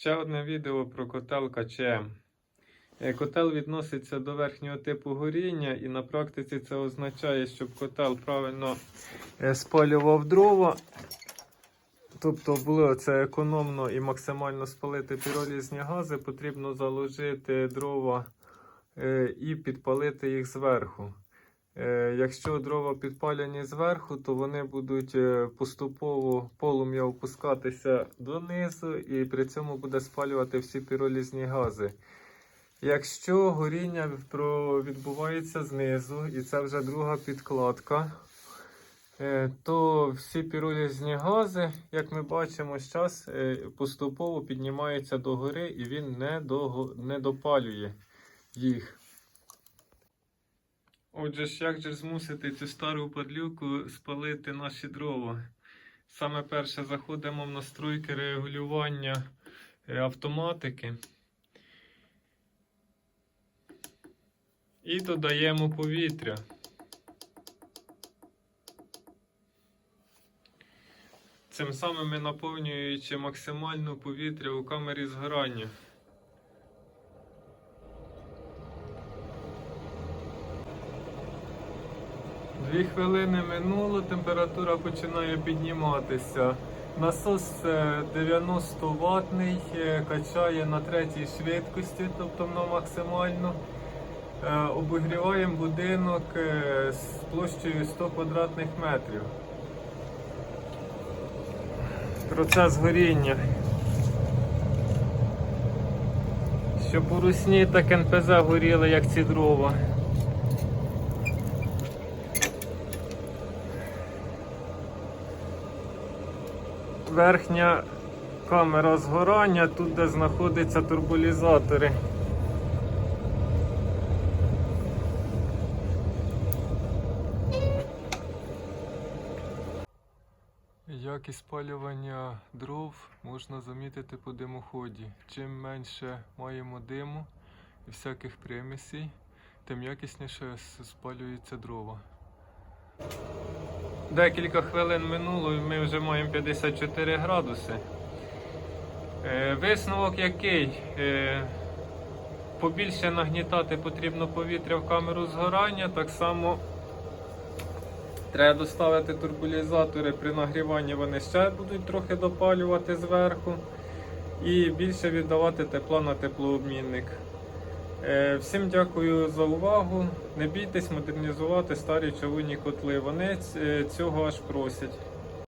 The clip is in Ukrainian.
Ще одне відео про котел КЧМ. Е, Котел відноситься до верхнього типу горіння, і на практиці це означає, щоб котел правильно е, спалював дрова. Тобто було це економно і максимально спалити піролізні гази, потрібно заложити дрова е, і підпалити їх зверху. Е, Якщо дрова підпалені зверху, то вони будуть е, поступово полум'я опускатися донизу і при цьому буде спалювати всі піролізні гази. Якщо горіння відбувається знизу, і це вже друга підкладка, е, то всі піролізні гази, як ми бачимо, зараз поступово піднімаються догори і він не, допалює їх. Отже ж, як же змусити цю стару падлюку спалити наші дрова? Саме перше заходимо в настройки регулювання е, автоматики і додаємо повітря. Цим самим ми наповнюючи максимально повітря у камері згорання. Дві хвилини минуло, температура починає підніматися. Насос е, 90 ватний, е, качає на третій швидкості, тобто на максимально. Е, Обігріваємо будинок е, з площею 100 квадратних метрів. Процес горіння. Щоб у русні так НПЗ горіли, як ці дрова. Верхня камера згорання, тут де знаходяться турбулізатори. Якість спалювання дров можна замітити по димоході. Чим менше маємо диму і всяких примісей, тим якісніше с- спалюються дрова. Декілька хвилин минуло і ми вже маємо 54 градуси. Е, Висновок який? Е, Побільше нагнітати потрібно повітря в камеру згорання. Так само треба доставити турбулізатори при нагріванні, вони ще будуть трохи допалювати зверху. І більше віддавати тепла на теплообмінник. Е, Всім дякую за увагу. Не бійтесь модернізувати старі човунні котли. Вони е, цього аж просять.